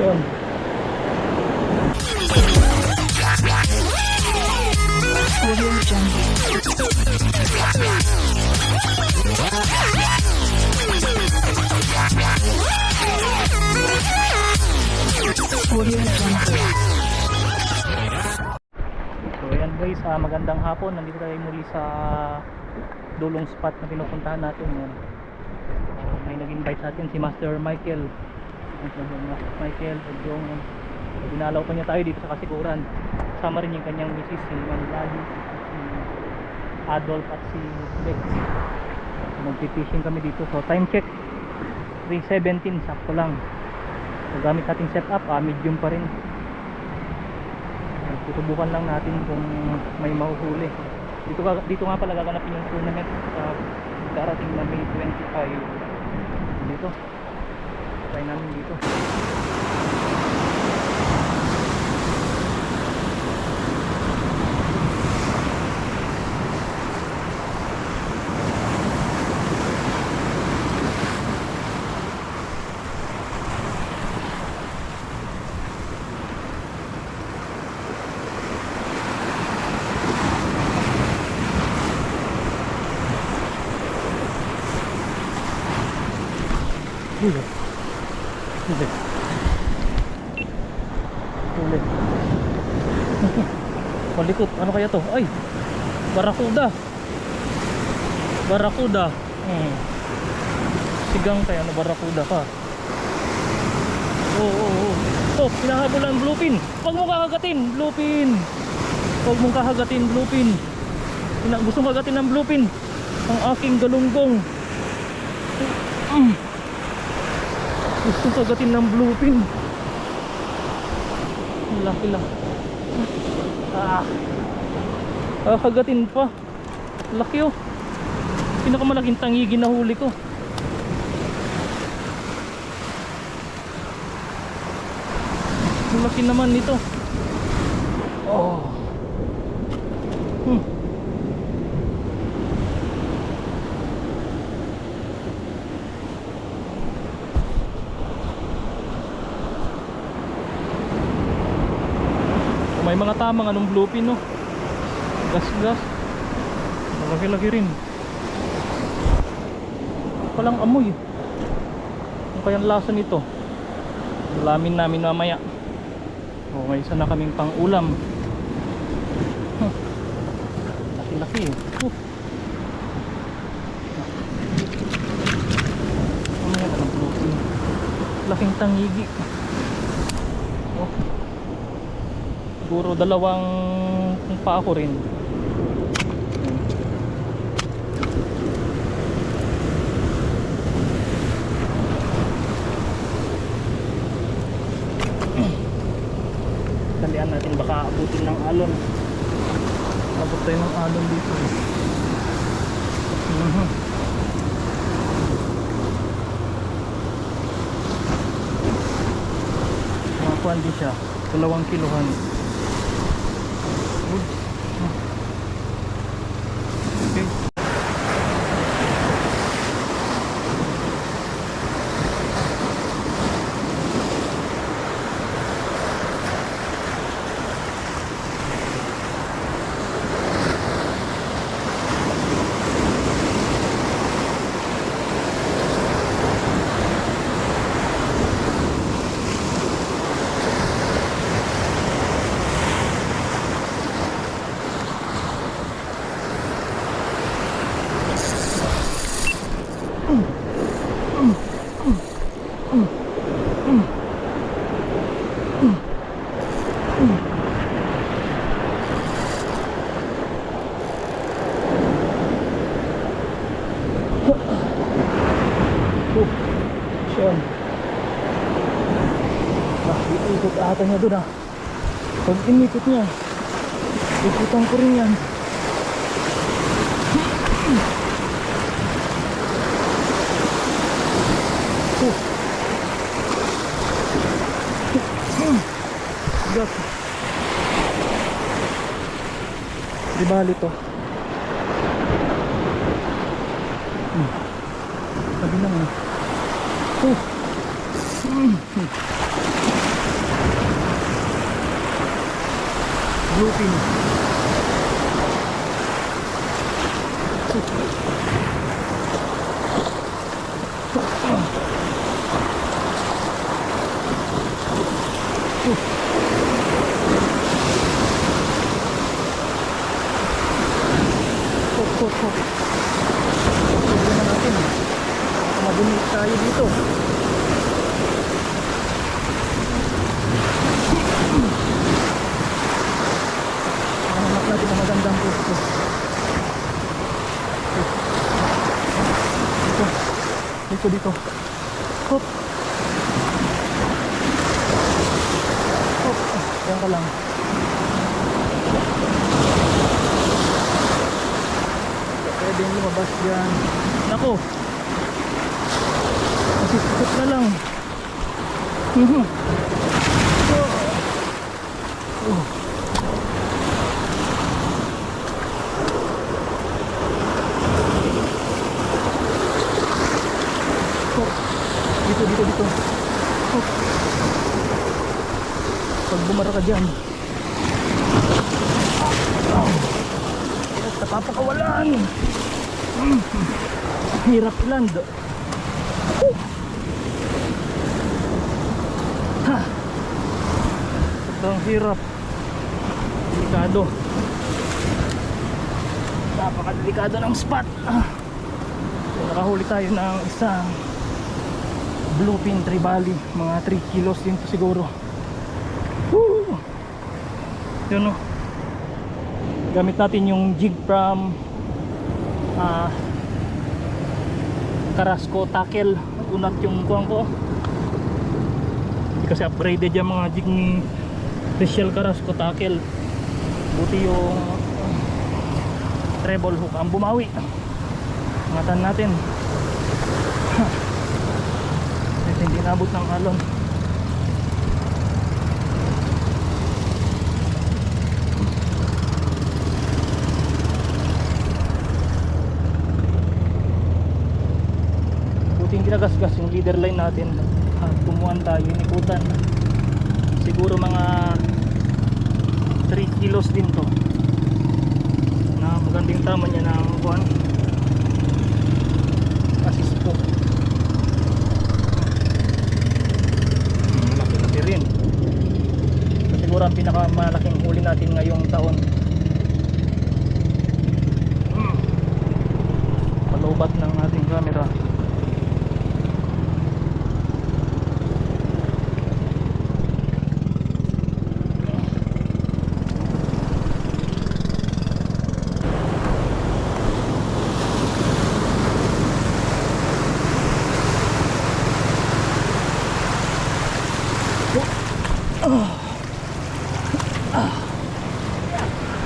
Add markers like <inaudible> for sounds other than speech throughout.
yun So yan guys, ah, magandang hapon. Nandito tayo muli sa dulong spot na pinupuntahan natin. Yan. Ah, may nag-invite sa atin si Master Michael Michael. At yung dinalaw pa niya tayo dito sa Kasiguran. Kasama rin yung kanyang misis, si Manilali, si Adolf at si Bex. Magpipishing kami dito. So time check 3.17 sakto lang. So gamit nating setup, ah, medium pa rin. Tutubukan lang natin kung may mahuhuli. Dito, dito nga pala gaganapin yung tournament sa darating na May 25. Dito. Namin dito. Huli. Huli. Huli. Palikot. Ano kaya to? Ay! Barakuda. Barakuda. Hmm. Sigang kaya na barakuda ka. Oo, oo, oo. Oh, hinahabol ang bluepin. Huwag mong kakagatin, bluepin. Huwag mong kakagatin, bluepin. Hina, gustong kagatin ng bluepin. Ang aking galunggong. Mm. Gustong kagatin ng bluepin. Laki lang. Ah. Ah, kagatin pa. Laki oh. Pinakamalaking tangigi na huli ko. Laki naman nito. Oh. Tamang anong bluepin no. Gas gas. Malaki-laki rin. Walang amoy. Ano kayang lasa nito? Ulamin namin mamaya. O may isa na kaming pang ulam. Huh. Laki-laki eh. Uh. Ano? Laking tangigi. Oh. Siguro dalawang pa ako rin. Talian natin baka abutin ng alon. Abot tayo ng alon dito. Mhm. Makakuan din siya. Dalawang kilohan. Oh, Sean. Ah, ikot ata niya doon ah. Pag inikot niya, ikutan ko rin yan. Oh. Hmm. Gat. Di bali to. Hmm. Sabi lang ah. Oh. Mm. Bluepin. Tignan natin. Madumi tayo dito. Hanap natin ang magandang pwesto. Dito. Dito, dito. Hop. Hop. Diyan ka lang. Lumabas dyan. Nako. Masisipot na lang. Mhm. Oh. Oh. Oh. Dito, dito, dito. Oh. Pag bumara ka dyan. At napapakawalan. Hirap land. Oh. Ha. Ang hirap. Delikado. Napakadelikado ng spot. Ah. So, nakahuli tayo ng isang bluefin tribali. Mga 3 kilos din to siguro. Woo! Yun o. Gamit natin yung jig from ah Carrasco tackle. Unat yung kuwang ko. Kasi upgraded yung mga jig ni Rachel Carrasco tackle. Buti yung treble hook ang bumawi. Ingatan natin. <laughs> Hindi nabot ng alon. Buti hindi nagasgas yung leader line natin at kumuhan tayo, inikutan. Siguro mga 3 kilos din to. Na magandang tama niya ng kuhan assist po. Laki-laki rin. Siguro ang pinakamalaking huli natin ngayong taon. Hmm. palubat ng ating camera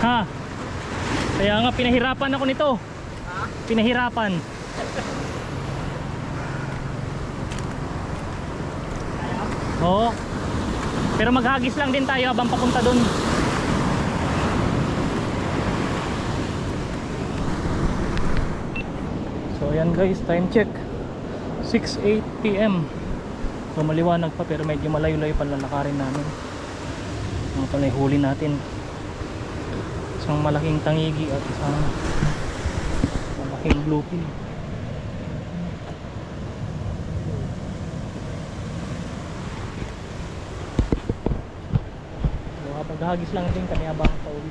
Ha? Kaya nga pinahirapan ako nito. Pinahirapan. Oo. Pero maghagis lang din tayo habang papunta doon. So ayan guys, time check. 6:08 PM. So maliwanag pa pero medyo malayo-layo pa lalakarin namin. Pala yung huli natin. Isang malaking tangigi at isang malaking bluefin. So gahagis lang din kami habang pauwi.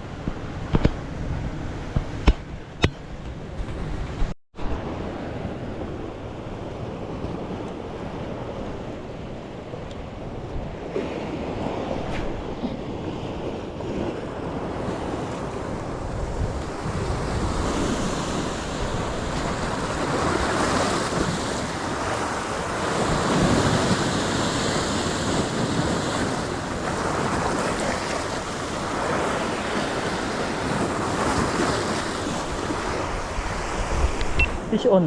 Fish on.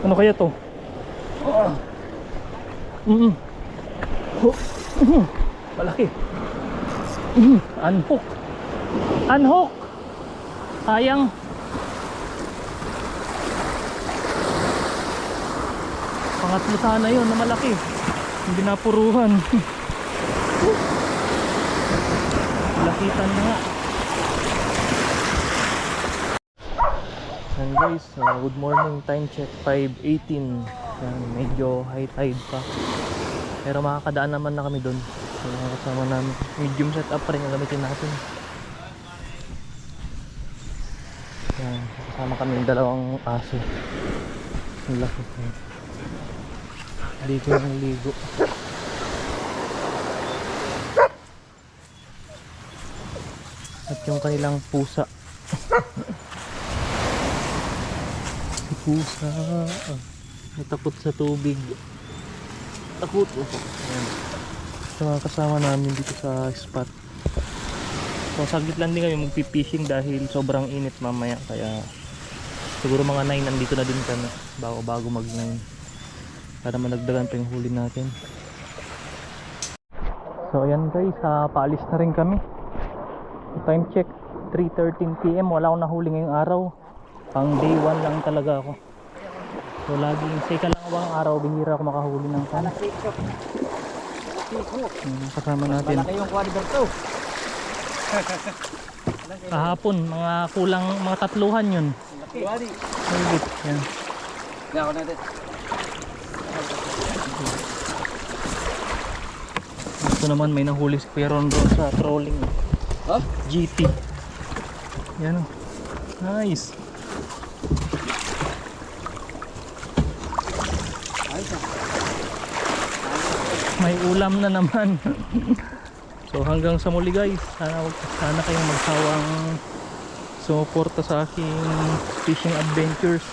Ano kaya to? Mm -mm. Oh. Mhm. Malaki. Mm. Unhook. Unhook. Sayang. Pangatlo sana yun na malaki. Hindi napuruhan. <laughs> Lakitan na nga. Yan guys, uh, good morning time check 5.18 Yan, medyo high tide pa Pero makakadaan naman na kami doon So kasama namin Medium setup pa rin ang gamitin natin Yan, kasama kami yung dalawang aso. Ang laki. Ligo ng ligo. At yung kanilang pusa. <laughs> pusa. Natakot sa tubig. Takot. Ayan. Sa mga kasama namin dito sa spot. So saglit lang din kami magpipishing dahil sobrang init mamaya kaya siguro mga 9 nandito na din kami bago bago mag 9 para managdagan pa yung huli natin. So ayan guys, ah, paalis na rin kami. Time check 3.13pm, wala akong nahuli ngayong araw. Pang day 1 lang talaga ako. So laging sa ikalawang araw bihira ako makahuli ng kan. Yung kasama natin. <laughs> Kahapon, mga kulang mga tatluhan yun. Higit. Yan. Yan natin. Ito naman may nahuli si Kuya Ron sa trolling. Ha? GT. Yan o. Nice. May ulam na naman. so hanggang sa muli guys. Sana, sana kayong magsawang sumuporta sa aking fishing adventures.